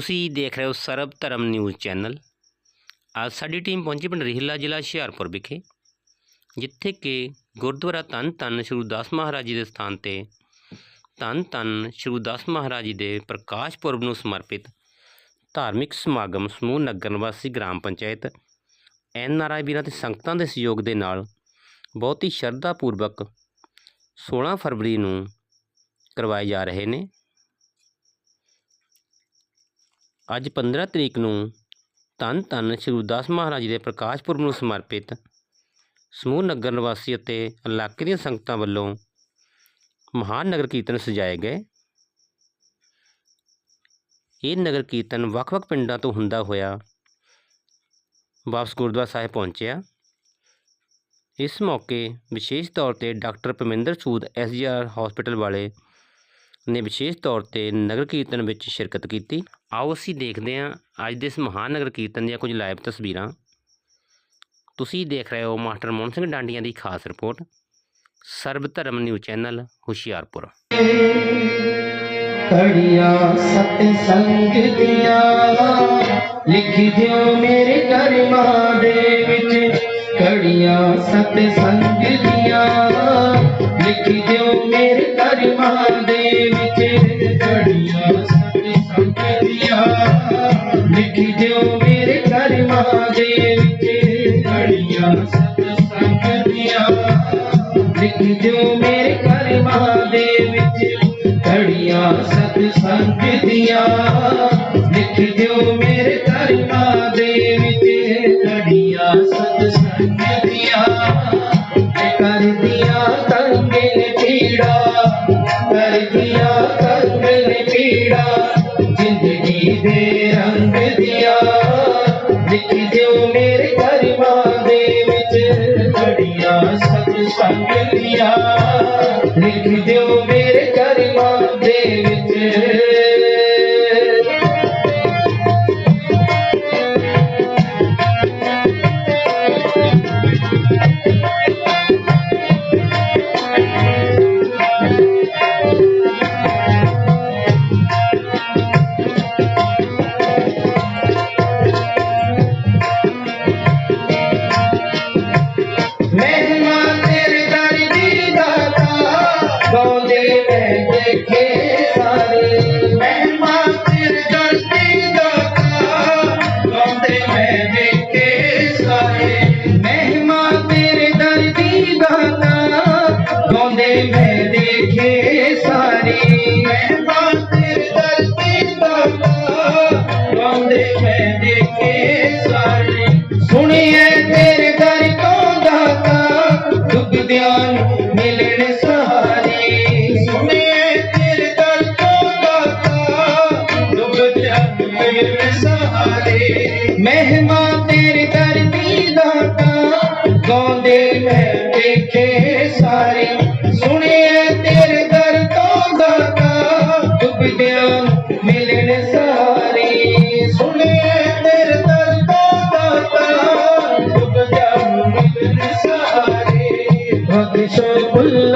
ਤੁਸੀਂ ਦੇਖ ਰਹੇ ਹੋ ਸਰਬ ਧਰਮ ਨਿਊਜ਼ ਚੈਨਲ। ਅੱਜ ਸਾਡੀ ਟੀਮ ਪਹੁੰਚੀ ਪਿੰਡ ਰਿਹਲਾ ਜ਼ਿਲ੍ਹਾ ਹੁਸ਼ਿਆਰਪੁਰ ਵਿਖੇ, ਜਿੱਥੇ ਕਿ ਗੁਰਦੁਆਰਾ ਧੰਨ ਧੰਨ ਸ਼੍ਰੀ ਦਾਸ ਮਹਾਰਾਜ ਜੀ ਦੇ ਸਥਾਨ ਤੇ ਧੰਨ ਧੰਨ ਸ਼੍ਰੀ ਦਾਸ ਮਹਾਰਾਜ ਜੀ ਦੇ ਪ੍ਰਕਾਸ਼ ਪੁਰਬ ਨੂੰ ਸਮਰਪਿਤ ਧਾਰਮਿਕ ਸਮਾਗਮ ਸਮੂਹ ਨਗਰ ਨਿਵਾਸੀ gram panchayat N R I ਵੀਰਾਂ ਤੇ ਸੰਗਤਾਂ ਦੇ ਸਹਿਯੋਗ ਦੇ ਨਾਲ ਬਹੁਤ ਹੀ ਸ਼ਰਧਾ ਪੂਰਵਕ 16 ਫਰਵਰੀ ਨੂੰ ਕਰਵਾਏ ਜਾ ਰਹੇ ਨੇ। ਅੱਜ 15 ਤਰੀਕ ਨੂੰ ਧੰਨ ਧੰਨ ਸ਼੍ਰੀ ਗੁਰਦਾਸ ਮਹਾਰਾਜ ਜੀ ਦੇ ਪ੍ਰਕਾਸ਼ ਪੁਰਬ ਨੂੰ ਸਮਰਪਿਤ ਸਮੂਹ ਨਗਰ ਨਿਵਾਸੀ ਅਤੇ ਇਲਾਕੇ ਦੀਆਂ ਸੰਗਤਾਂ ਵੱਲੋਂ ਮਹਾਨ ਨਗਰ ਕੀਰਤਨ ਸਜਾਏ ਗਏ। ਇਹ ਨਗਰ ਕੀਰਤਨ ਵੱਖ-ਵੱਖ ਪਿੰਡਾਂ ਤੋਂ ਹੁੰਦਾ ਹੋਇਆ ਵਾਪਸ ਗੁਰਦੁਆਰਾ ਸਾਹਿਬ ਪਹੁੰਚਿਆ। ਇਸ ਮੌਕੇ ਵਿਸ਼ੇਸ਼ ਤੌਰ ਤੇ doctor Parminder Sood SGR hospital ਵਾਲੇ ਨੇ ਵਿਸ਼ੇਸ਼ ਤੌਰ ਤੇ ਨਗਰ ਕੀਰਤਨ ਵਿੱਚ ਸ਼ਿਰਕਤ ਕੀਤੀ। ਆਓ ਅਸੀਂ ਦੇਖਦੇ ਹਾਂ ਅੱਜ ਦੇ ਇਸ ਮਹਾਨ ਨਗਰ ਕੀਰਤਨ ਦੀਆਂ ਕੁਝ ਲਾਈਵ ਤਸਵੀਰਾਂ। ਤੁਸੀਂ ਦੇਖ ਰਹੇ ਹੋ ਮਾਸਟਰ ਮੋਹਨ ਸਿੰਘ ਡਾਂਡੀਆਂ ਦੀ ਖਾਸ ਰਿਪੋਰਟ। ਸਰਬ ਧਰਮ ਨਿਊਜ਼ ਚੈਨਲ, ਹੁਸ਼ਿਆਰਪੁਰ। ਕੜੀਆਂ ਸਤ ਸੰਗ ਦੀਆਂ, ਲਿਖ ਦਿਓ ਮੇਰੇ ਕਰਮਾਂ ਦੇ ਵਿੱਚ। घड़िया सतसंग दिया दो मेरे करमा दे घड़िया सतसंग दिया लिख दो मेरे करमा दे घड़िया सतसंग दिया लिख दो मेरे करमा दे घड़िया सतसंग दिया Ele me deu o melhor. ध्यान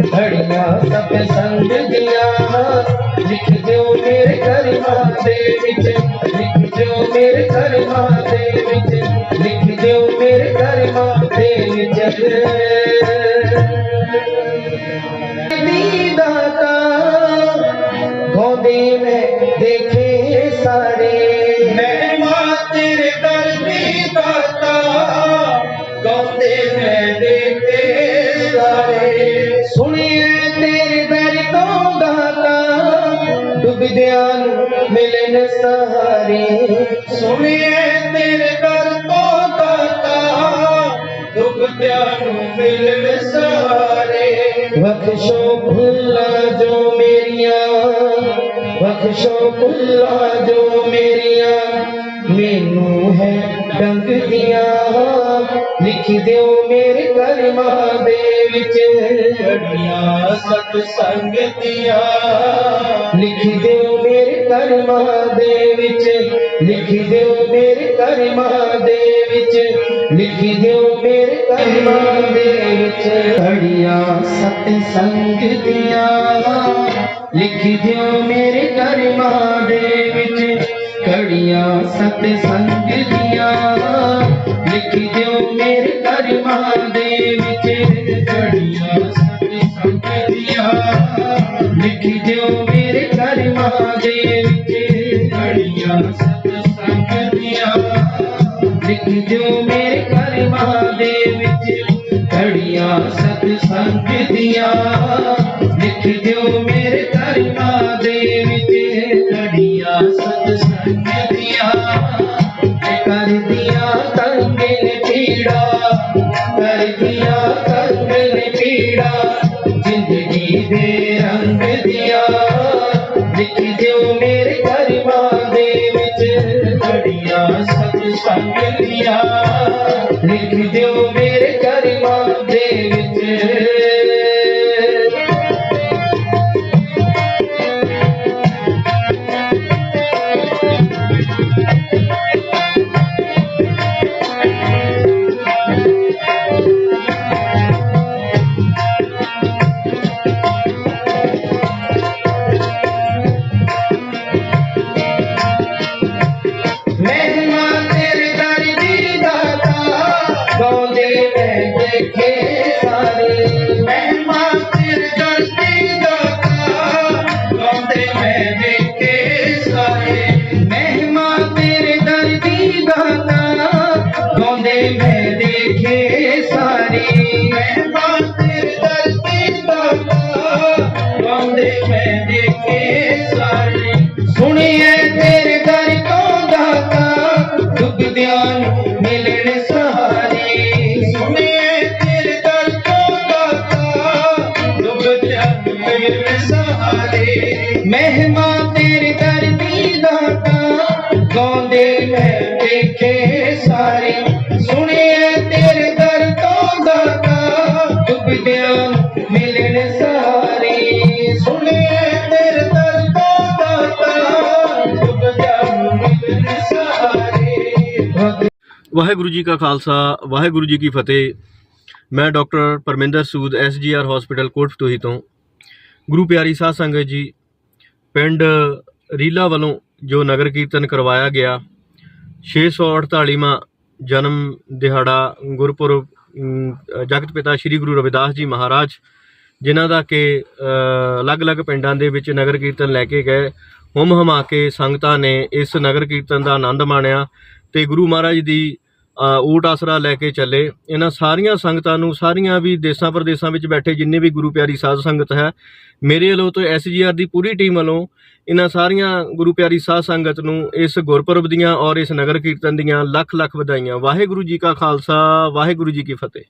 घड़िया सब संग दिया। लिख दो मेरे करमा दे विच लिख दो मेरे करमा दे विच लिख दो मेरे करमा दे विच ਡੁੱਬਦਿਆਂ ਨੂੰ ਮਿਲਣ ਸਹਾਰੇ ਸੁਣੀਏ ਤੇਰੇ ਦਰ ਤੋਂ ਦਾਤਾ ਡੁੱਬਦਿਆਂ ਨੂੰ ਮਿਲਣ ਸਹਾਰੇ ਬਖਸ਼ੋ ਭੁੱਲਾ ਜੋ ਮੇਰੀਆਂ ਬਖਸ਼ੋ ਭੁੱਲਾ ਜੋ ਮੇਰੀਆਂ। ਮੈਨੂੰ ਹੈ ਡੰਗ ਦੀਆਂ ਲਿਖ ਦਿਓ ਮੇਰੇ ਕਰਮਾਂ ਦੇ ਵਿੱਚ ਘੜੀਆਂ ਸਤ ਸੰਗ ਦੀਆਂ ਲਿਖ ਦਿਓ ਮੇਰੇ ਕਰਮਾਂ ਦੇ ਵਿੱਚ ਲਿਖ ਦਿਓ ਮੇਰੇ ਕਰਮਾਂ ਦੇ ਵਿੱਚ ਲਿਖ ਦਿਓ ਮੇਰੇ ਕਰਮਾਂ ਦੇ ਵਿੱਚ ਘੜੀਆਂ ਸਤ ਸੰਗ ਦੀਆਂ ਲਿਖ ਦਿਓ जो मेरे कर्मा गए जो मेरे कर्मा दे विच सतसंग दिया लिख जो मेरे कर्मा दे विच बढ़िया सतसंग दिया कर दिया तंगे पीड़ा, कर दिया तंगे पीड़ा। ज़िंदगी दे Yeah. ਵਾਹਿਗੁਰੂ ਜੀ ਕਾ ਖਾਲਸਾ, ਵਾਹਿਗੁਰੂ ਜੀ ਕੀ ਫਤਿਹ। ਮੈਂ doctor Parminder Sood, SGR hospital Kotfatuhi ਤੋਂ। ਗੁਰੂ ਪਿਆਰੀ ਸਾਧ ਸੰਗਤ ਜੀ, ਪਿੰਡ ਰੀਲਾ ਵੱਲੋਂ ਜੋ ਨਗਰ ਕੀਰਤਨ ਕਰਵਾਇਆ ਗਿਆ 648ਵਾਂ ਜਨਮ ਦਿਹਾੜਾ ਗੁਰਪੁਰਬ ਜਗਤ ਪਿਤਾ ਸ੍ਰੀ ਗੁਰੂ ਰਵਿਦਾਸ ਜੀ ਮਹਾਰਾਜ, ਜਿਨ੍ਹਾਂ ਦਾ ਕਿ ਅਲੱਗ-ਅਲੱਗ ਪਿੰਡਾਂ ਦੇ ਵਿੱਚ ਨਗਰ ਕੀਰਤਨ ਲੈ ਕੇ ਗਏ। ਹੁਮ ਹਮਾ ਕੇ ਸੰਗਤਾਂ ਨੇ ਇਸ ਨਗਰ ਕੀਰਤਨ ਦਾ ਆਨੰਦ ਮਾਣਿਆ ਤੇ ਗੁਰੂ ਮਹਾਰਾਜ ਦੀ ਊਟ ਆਸਰਾ ਲੈ ਕੇ ਚੱਲੇ। ਇਹਨਾਂ ਸਾਰੀਆਂ ਸੰਗਤਾਂ ਨੂੰ, ਸਾਰੀਆਂ ਵੀ ਦੇਸਾਂ ਪ੍ਰਦੇਸਾਂ ਵਿੱਚ ਬੈਠੇ ਜਿੰਨੇ ਵੀ ਗੁਰੂ ਪਿਆਰੀ ਸਾਧ ਸੰਗਤ ਹੈ, ਮੇਰੇ ਵੱਲੋਂ ਤੋਂ ਐਸਜੀਆਰ ਦੀ ਪੂਰੀ ਟੀਮ ਵੱਲੋਂ ਇਹਨਾਂ ਸਾਰੀਆਂ ਗੁਰੂ ਪਿਆਰੀ ਸਾਧ ਸੰਗਤ ਨੂੰ ਇਸ ਗੁਰਪੁਰਬ ਦੀਆਂ ਔਰ ਇਸ ਨਗਰ ਕੀਰਤਨ ਦੀਆਂ ਲੱਖ ਲੱਖ ਵਧਾਈਆਂ। ਵਾਹਿਗੁਰੂ ਜੀ ਕਾ ਖਾਲਸਾ, ਵਾਹਿਗੁਰੂ ਜੀ ਕੀ ਫਤਿਹ।